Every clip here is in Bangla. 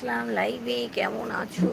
আসলাম লাইভে কেমন আছো?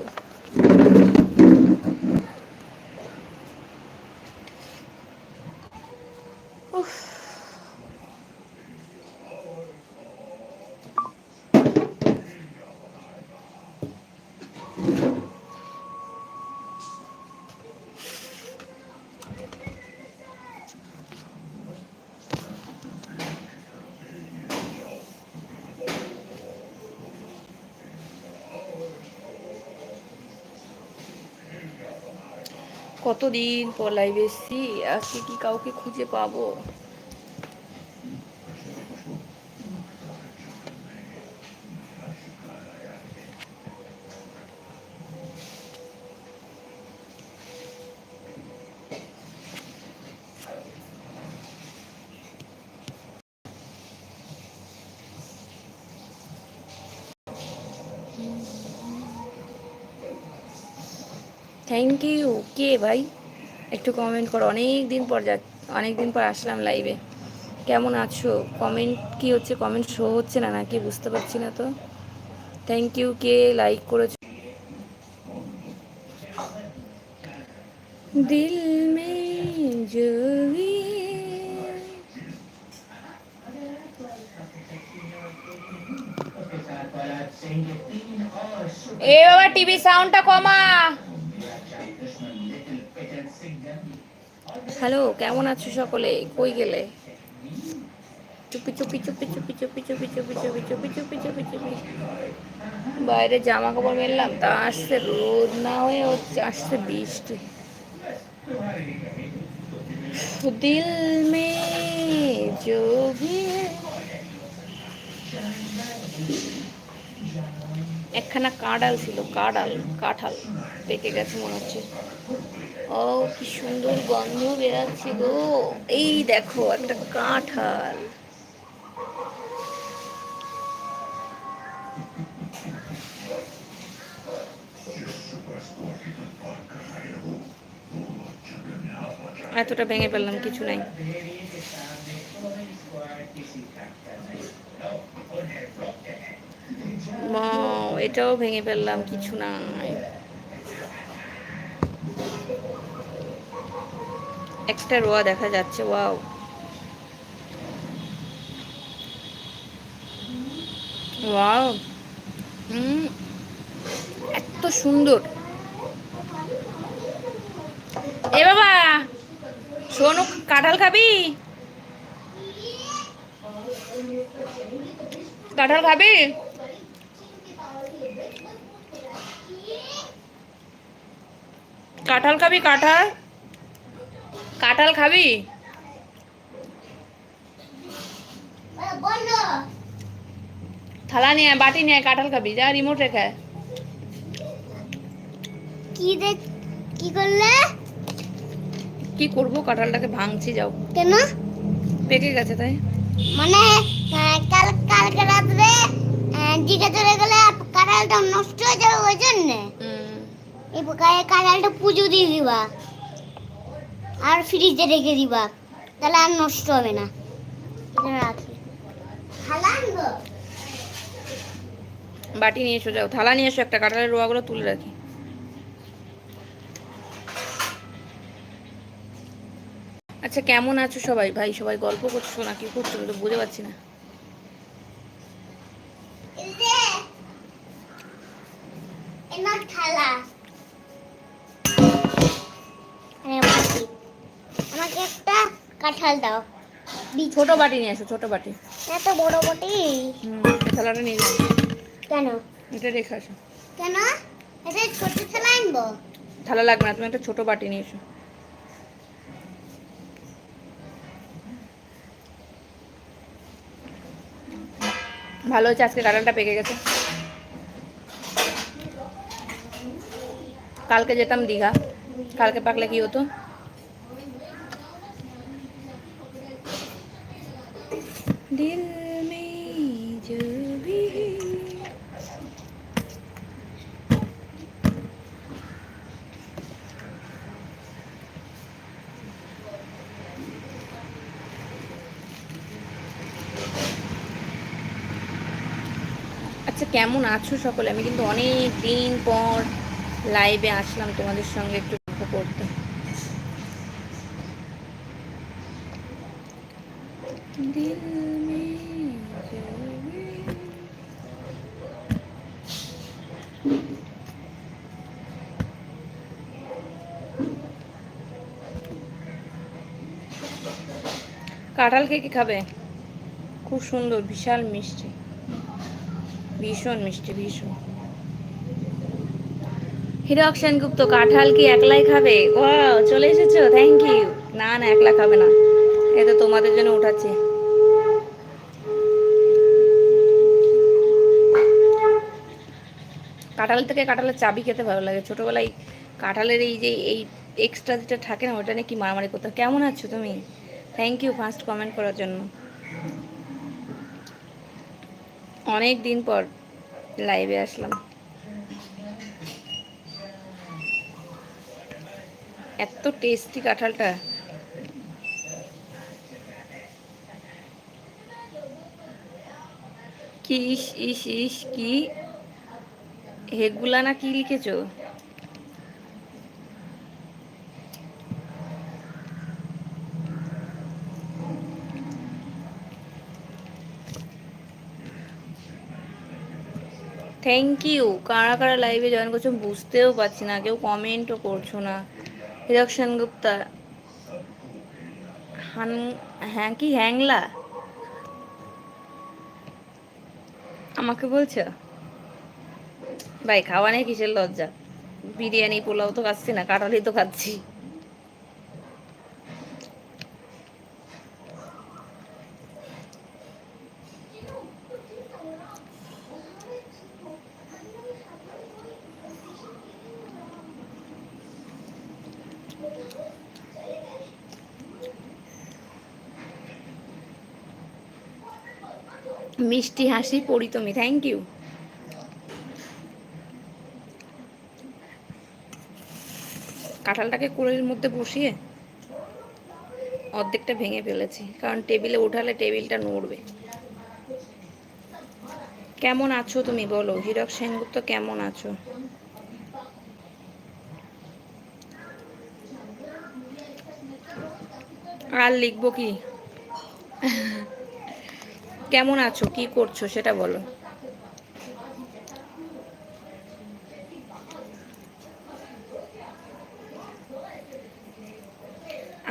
কতদিন পর লাইভে এসছি? আজকে কি কাউকে খুঁজে পাবো থ্যাংক ইউ কে ভাই, একটু কমেন্ট করো। অনেক দিন পর যা অনেক দিন পর আসলাম লাইভে কেমন আছো? কমেন্ট কি হচ্ছে? কমেন্ট শো হচ্ছে না নাকি? বুঝতে পারছি না তো। থ্যাংক ইউ কে লাইক করেছ? দিল মে এ বাবা টিভি সাউন্ডটা কমা। হ্যালো কেমন আছো সকলে কই গেলে চুপি চুপি চুপি চুপি চুপি চুপি চুপি চুপি চুপি চুপি চুপি চুপি বাইরে জামা কাপড় মেললাম তা আসছে রোদ না হয়ে হচ্ছে আসছে বৃষ্টি দিল মে জো ভি একখানা কাঁডাল ছিল কাঁডাল কাঁঠাল পেকে গেছে মনে হচ্ছে ও কি সুন্দর গন্ধ বেরাচ্ছে গো। এই দেখো, একটা কাঁঠাল। এতটা ভেঙে ফেললাম, কিছু নাই। এটাও ভেঙে ফেললাম, কিছু নাই। একটা রোয়া দেখা যাচ্ছে, ওয়াও। ওয়াও। হুম। এত সুন্দর। এ বাবা সোনু কাঁঠাল খাবি? কাঁঠাল খাবি? কাঁঠাল খাবি, কাঁঠাল? কাঁঠাল খাবি? থালা নিয়ে বাটি নিয়ে কাঁঠাল খাবি যা রিমোট রেখে। কি দেখ কি করলে? কি করব? কাঁঠালটাকে ভাঙছি যাও। কেন? পেকে গেছে তাই। মানে কাল কালকে রাত্রে দিঘা চলে গেলে কাঁঠালটা নষ্ট হয়ে যাবে ওই জন্য। হুম, এই কাঁঠালটা পুজো দিয়ে দিবা। আর ফ্রিজে রেখে দিবা। তাহলে আর নষ্ট হবে না। রাখি। বাটি নিয়ে এসো যাও। থালা নিয়ে এসো একটা কাঁঠালের রোয়াগুলো তুলে রাখি। আচ্ছা কেমন আছো সবাই? ভাই সবাই গল্প করছ না কি করছ তো বুঝে পারছি না। থালা। কাঁঠাল দাও। ছোট বাটি নিয়ে এসো ছোট বাটি। এত বড় বটি? হুম থালাটা নিয়ে যাও। কেন? এটা রেখে আসো। কেন? এটা ছোট থালা আনব? থালা লাগবে না তুমি একটা ছোট বাটি নিয়ে এসো। ভালো হচ্ছে আজকে কাঁঠালটা পেকে গেছে। কালকে যেতাম দীঘা কালকে পাকলে কি হতো? আচ্ছা কেমন আছো সকলে? আমি কিন্তু অনেক দিন পর লাইভে আসলাম তোমাদের সঙ্গে একটু গল্প করতে। কাঁঠাল কে কি খাবে? খুব সুন্দর, বিশাল মিষ্টি। ভীষণ মিষ্টি, ভীষণ। হিরক সেনগুপ্ত কাঁঠাল কি একলাই খাবে? ও চলে এসেছ থ্যাংক ইউ না না, একলা খাবে না। এ তো তোমাদের জন্য উঠাচ্ছি। কাঁঠাল থেকে কাঁঠালের চাবি খেতে ভালো লাগে। ছোটবেলায় কাঁঠালের এই যে, এই এক্সট্রা যেটা থাকে না, ওটা নিয়ে কি মারামারি করতে। কেমন আছো তুমি? থ্যাংক ইউ ফার্স্ট কমেন্ট করার জন্য। অনেক দিন পর লাইভে আসলাম। এত টেস্টি কাঁঠালটা। কি ইস ইস ইস, কি? হেগুলা না কি লিখেছো? থ্যাংক ইউ কারা কারা লাইভে জয়েন করছ বুঝতেও পারছি না। কেউ কমেন্টও করছ না। হীরক সেনগুপ্তা। হান হ্যাঁ কি, হ্যাংলা? আমাকে বলছো? ভাই, খাওয়া নেই কিসের লজ্জা? বিরিয়ানি, পোলাও তো খাচ্ছি না কাটালি তো খাচ্ছি। মিষ্টি হাসি পড়ি তুমি থ্যাংক ইউ কাঁঠালটাকে কোলের মধ্যে বসিয়ে অর্ধেকটা ভেঙে ফেলেছি, কারণ টেবিলে উঠালে টেবিলটা নড়বে। কেমন আছো তুমি বলো? হীরক সেনগুপ্ত কেমন আছো? আর লিখব কি? কেমন আছো? কি করছ? সেটা বলো।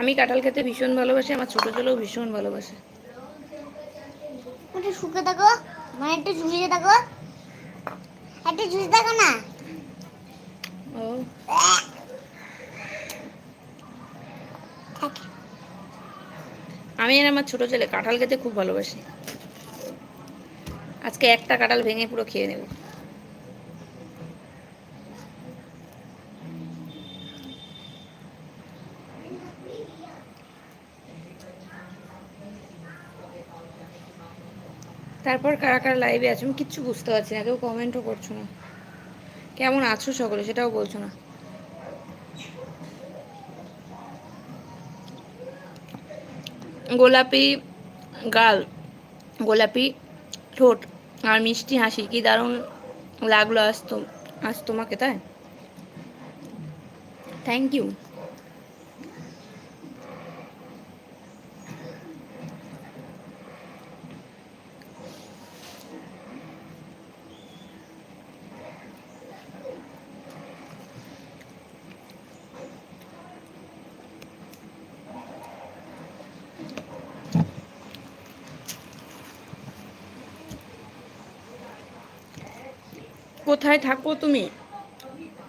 আমি কাঁঠাল খেতে ভীষণ ভালোবাসি আমার ছোট ছেলেও ভীষণ ভালোবাসে। একটু শুকে থাকো মানে একটু ঝুলিয়ে থাকো। একটু ঝুলিয়ে থাকো না। ও। আমি আর আমার ছোট ছেলে কাঁঠাল খেতে খুব ভালোবাসি। আজকে একটা কাঁঠাল ভেঙে পুরো খেয়ে নেব। তারপর কারা কারা লাইভে আছে? আমি কিচ্ছু বুঝতে পারছি না, কেউ কমেন্টও করছ না। কেমন আছো সকলে সেটাও বলছো না। গোলাপি গাল, গোলাপি ঠোঁট আর মিষ্টি হাসি, কি দারুণ লাগল আজ তো, আজ তোমাকে, তাই? থ্যাংক ইউ কোথায় থাকো তুমি?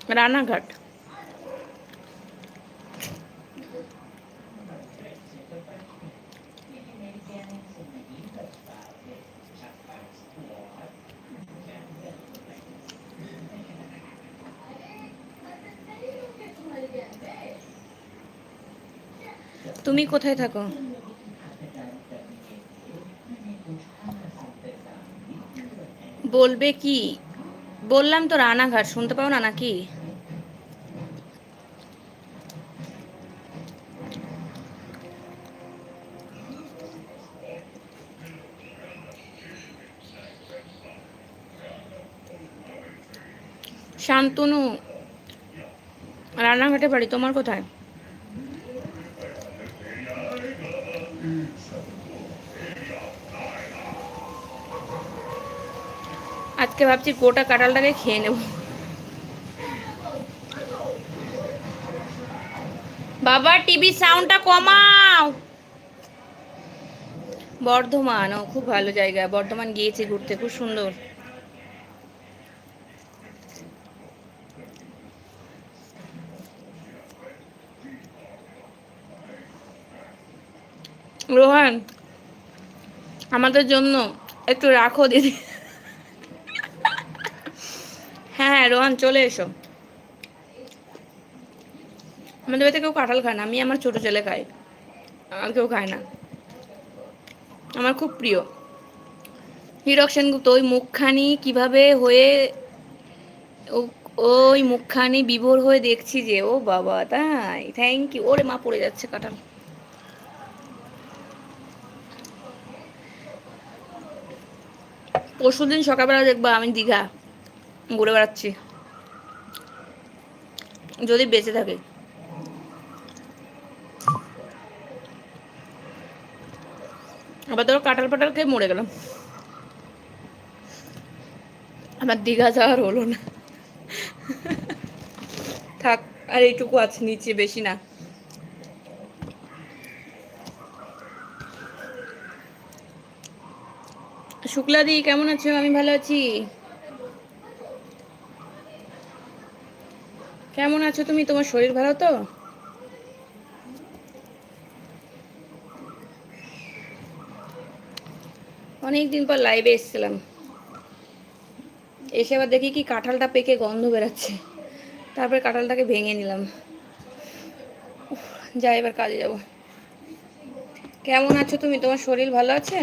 রানাঘাট। তুমি কোথায় থাকো? বলবে কি? বললাম তো রানাঘাট শুনতে পাও না নাকি? শান্তনু রানাঘাটে বাড়ি তোমার কোথায়? আজকে ভাবছি গোটা কাঁঠালটাকে খেয়ে নেব। বাবা টিভি সাউন্ডটা কমাও। বর্ধমান, ও খুব ভালো জায়গা। বর্ধমান গিয়েছি ঘুরতে, খুব সুন্দর। রোহান, আমাদের জন্য একটু রাখো দিদি। হ্যাঁ রোহান, চলে এসো। আমাদের বাড়িতে কেউ কাঁঠাল খায় না, আমি আমার ছোট ছেলে খাই। আর কেউ খায় না। আমার খুব প্রিয়। হীরক সেনগুপ্ত, ওই মুখখানি কীভাবে হয়ে ওই মুখখানি বিভোর হয়ে দেখছি যে, ও বাবা, তাই থ্যাংক ইউ ওরে মা, পড়ে যাচ্ছে কাঁঠাল। পরশু দিন সকালবেলা দেখবা আমি দীঘা। ঘুরে বেড়াচ্ছি। যদি বেঁচে থাকে। আবার ধরো কাঁঠাল পাটাল খেয়ে মরে গেলাম। আমার দীঘা যাওয়ার হলো না। থাক, আর এইটুকু আছে, নিচে বেশি না। শুক্লাদি, কেমন আছো? আমি ভালো আছি কেমন আছো তুমি, তোমার শরীর ভালো তো? অনেকদিন পর লাইভে এসেছিলাম। এসে আবার দেখি কি কাঁঠালটা পেকে গন্ধ বেরাচ্ছে। তারপরে কাঁঠালটাকে ভেঙে নিলাম। যাই এবার কাজে যাব। কেমন আছো তুমি? তোমার শরীর ভালো আছে?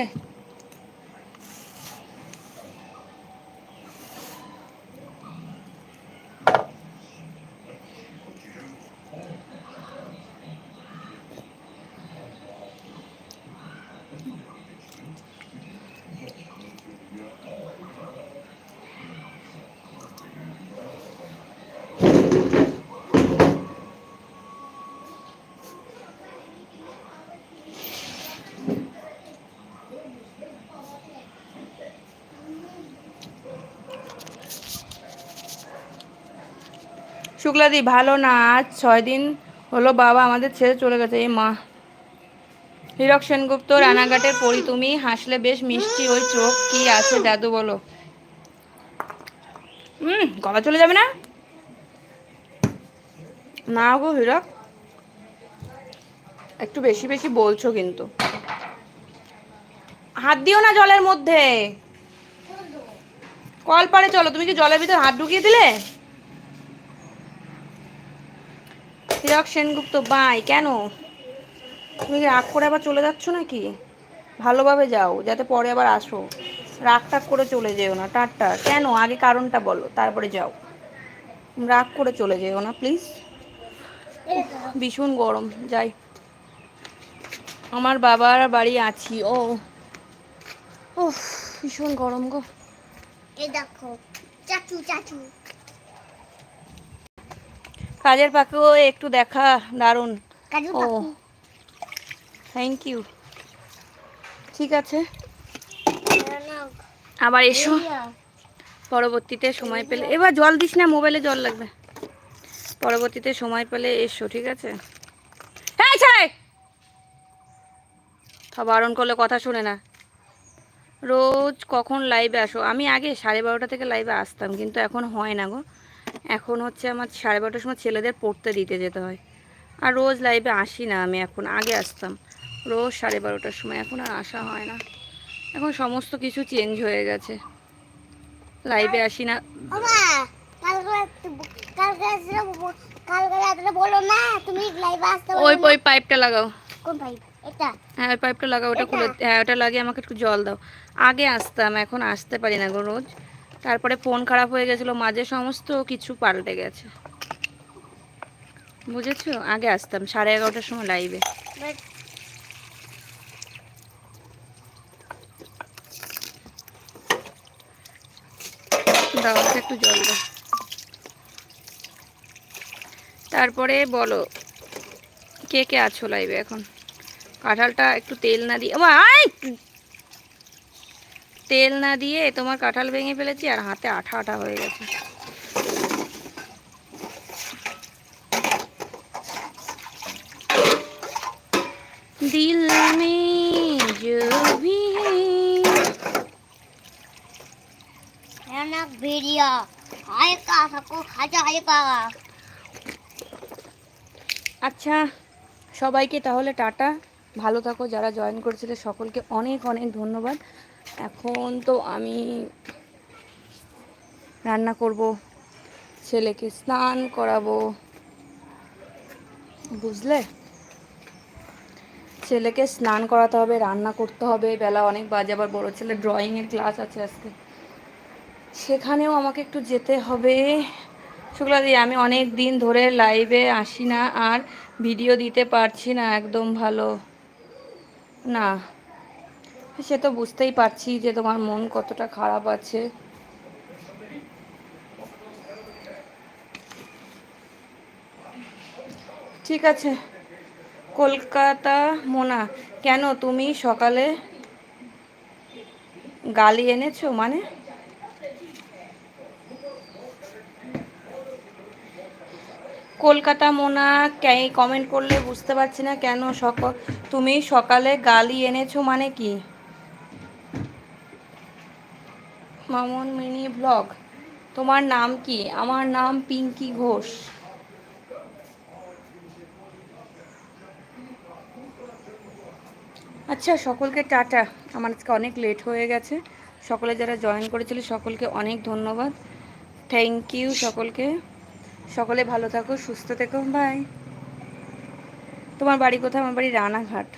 শুক্লাদি, ভালো না, আজ ছয় দিন হলো বাবা আমাদের ছেড়ে চলে গেছে। এই মা। হীরক সেনগুপ্ত, রানাঘাটের পড়ি তুমি হাসলে বেশ মিষ্টি, ওই চোখ কি আছে দাদু বলো। হুম, গলা চলে যাবে না? না গো হীরক একটু বেশি বেশি বলছো কিন্তু। হাত দিও না জলের মধ্যে। কল পারে চলো, তুমি কি জলের ভিতর হাত ঢুকিয়ে দিলে? হীরক সেনগুপ্ত, বাই, কেন? তুমি কি রাগ করে আবার চলে যাচ্ছ নাকি? ভালোভাবে যাও, যাতে পরে আবার আসো। রাগ টাগ করে চলে যেও না টাটা কেন? আগে কারণটা বলো, তারপরে যাও। রাগ করে চলে যেও না, প্লিজ। ভীষণ গরম, যাই। আমার বাবার বাড়ি আছি, ও। ও ভীষণ গরম গো। এই দেখো, চাচু চাচু। কাজের পাকেও একটু দেখা দারুণ। ও থ্যাংক ইউ ঠিক আছে। আবার এসো। পরবর্তীতে সময় পেলে এবার জল দিস না মোবাইলে জল লাগবে। পরবর্তীতে সময় পেলে এসো ঠিক আছে? হ্যাঁ বারণ করলে কথা শোনে না। রোজ কখন লাইভে আসো? আমি আগে সাড়ে বারোটা থেকে লাইভে আসতাম কিন্তু এখন হয় না গো। এখন হচ্ছে আমার সাড়ে বারোটার সময় ছেলেদের পড়তে দিতে যেতে হয়। আর রোজ লাইভে আসি না আমি এখন আগে আসতাম। রোজ সাড়ে বারোটার সময় এখন আর আসা হয় না। এখন সমস্ত কিছু চেঞ্জ হয়ে গেছে। লাইভে আসি না। ওই ওই পাইপটা লাগাও। কোন পাইপ এটা? হ্যাঁ ওই পাইপটা লাগাও ওটা খুলে হ্যাঁ ওটা লাগিয়ে আমাকে একটু জল দাও। আগে আসতাম এখন আসতে পারি না গো রোজ। তারপরে ফোন খারাপ হয়ে গেছিল, মাঝে সমস্ত কিছু পাল্টে গেছে। বুঝেছ? আগে আসতাম, সাড়ে এগারোটার সময় লাইভে একটু জল দাও। তারপরে বলো, কে কে আছো লাইভে এখন? কাঁঠালটা একটু তেল না দিয়ে আই! তেল না দিয়ে তোমার কাঁঠাল ভেঙে ফেলেছি আর হাতে আঠা আঠা হয়ে গেছে। দিল আচ্ছা সবাইকে তাহলে টাটা। ভালো থাকো যারা জয়েন করেছিল সকলকে অনেক অনেক ধন্যবাদ। এখন তো আমি রান্না করব, ছেলেকে স্নান করাবো। বুঝলে? ছেলেকে স্নান করাতে হবে, রান্না করতে হবে। বেলা অনেক বাজে, আবার বড় ছেলে ড্রয়িংয়ের ক্লাস আছে আজকে। সেখানেও আমাকে একটু যেতে হবে। শুক্লাদি, আমি অনেক দিন ধরে লাইভে আসি না, আর ভিডিও দিতে পারছি না, একদম ভালো। না। সে তো বুঝতেই পারছি যে তোমার মন কতটা খারাপ আছে। ঠিক আছে। কলকাতা, মোনা, কেন তুমি সকালে গালি এনেছো? মানে? কলকাতা, মোনা কমেন্ট করলে বুঝতে পারছি না কেন সক, তুমি সকালে গালি এনেছো মানে কি? Mamon mini blog. তোমার নাম কি? আমার নাম পিঙ্কি ঘোষ। আচ্ছা সকলকে টাটা। আমার আজকে অনেক লেট হয়ে গেছে। সকলে যারা জয়েন করেছিল, সকলকে অনেক ধন্যবাদ। থ্যাংক ইউ সকলকে। সকলে ভালো থাকো, সুস্থ থেকো বাই তোমার বাড়ি কোথায়? আমার বাড়ি রানাঘাট।